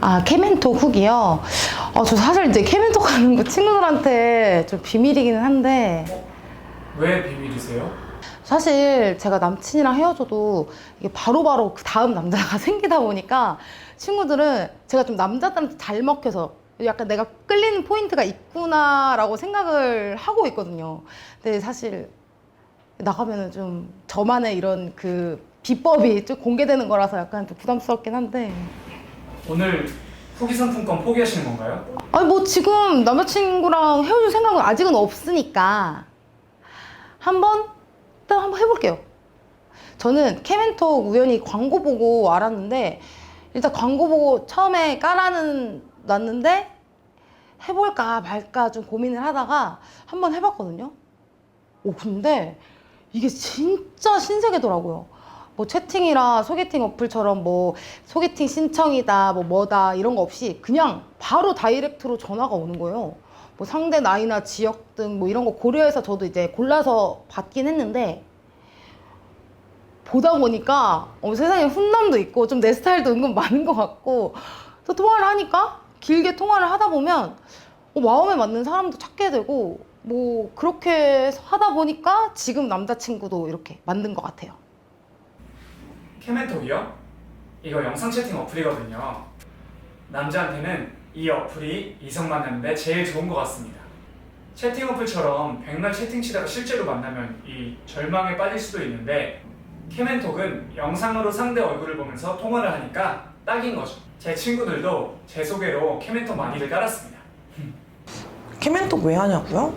아, 케멘톡 훅이요? 어, 저 사실 이제 케멘톡 하는 거 친구들한테 좀 비밀이기는 한데, 왜 비밀이세요? 사실 제가 남친이랑 헤어져도 이게 바로바로 그 다음 남자가 생기다 보니까 친구들은 제가 좀 남자들한테 잘 먹혀서 약간 내가 끌리는 포인트가 있구나라고 생각을 하고 있거든요. 근데 사실 나가면은 좀 저만의 이런 그 비법이 좀 공개되는 거라서 약간 좀 부담스럽긴 한데. 오늘 후기 상품권 포기하시는 건가요? 아니 뭐 지금 남자친구랑 헤어질 생각은 아직은 없으니까 한번 일단 한번 해볼게요. 저는 케멘톡 우연히 광고 보고 알았는데 일단 광고 보고 처음에 깔아는 놨는데 해볼까 말까 좀 고민을 하다가 한번 해봤거든요. 오 근데 이게 진짜 신세계더라고요. 뭐 채팅이라 소개팅 어플처럼 뭐 소개팅 신청이다 뭐 뭐다 이런 거 없이 그냥 바로 다이렉트로 전화가 오는 거예요. 뭐 상대 나이나 지역 등 뭐 이런 거 고려해서 저도 이제 골라서 받긴 했는데 보다 보니까 어, 세상에 훈남도 있고 좀 내 스타일도 은근 많은 것 같고 또 통화를 하니까 길게 통화를 하다 보면 어, 마음에 맞는 사람도 찾게 되고 뭐 그렇게 하다 보니까 지금 남자친구도 이렇게 만든 것 같아요. 케멘톡이요? 이거 영상 채팅 어플이거든요. 남자한테는 이 어플이 이성 만나는데 제일 좋은 것 같습니다. 채팅 어플처럼 백날 채팅 치다가 실제로 만나면 이 절망에 빠질 수도 있는데 케멘톡은 영상으로 상대 얼굴을 보면서 통화를 하니까 딱인 거죠. 제 친구들도 제 소개로 케멘톡 많이들 깔았습니다. 케멘톡 왜 하냐고요?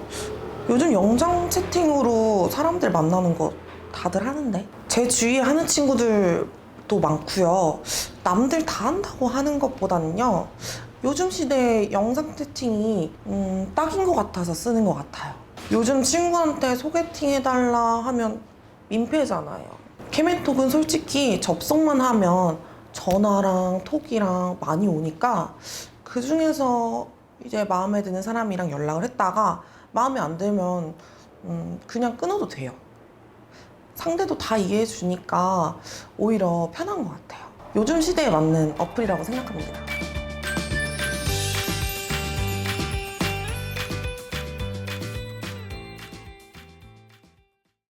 요즘 영상 채팅으로 사람들 만나는 거 다들 하는데 제 주위에 하는 친구들도 많고요. 남들 다 한다고 하는 것보다는요 요즘 시대에 영상 채팅이 음, 딱인 것 같아서 쓰는 것 같아요. 요즘 친구한테 소개팅 해달라 하면 민폐잖아요. 케멘톡은 솔직히 접속만 하면 전화랑 톡이랑 많이 오니까 그 중에서 이제 마음에 드는 사람이랑 연락을 했다가 마음에 안 들면 음, 그냥 끊어도 돼요. 상대도 다 이해해 주니까 오히려 편한 것 같아요. 요즘 시대에 맞는 어플이라고 생각합니다.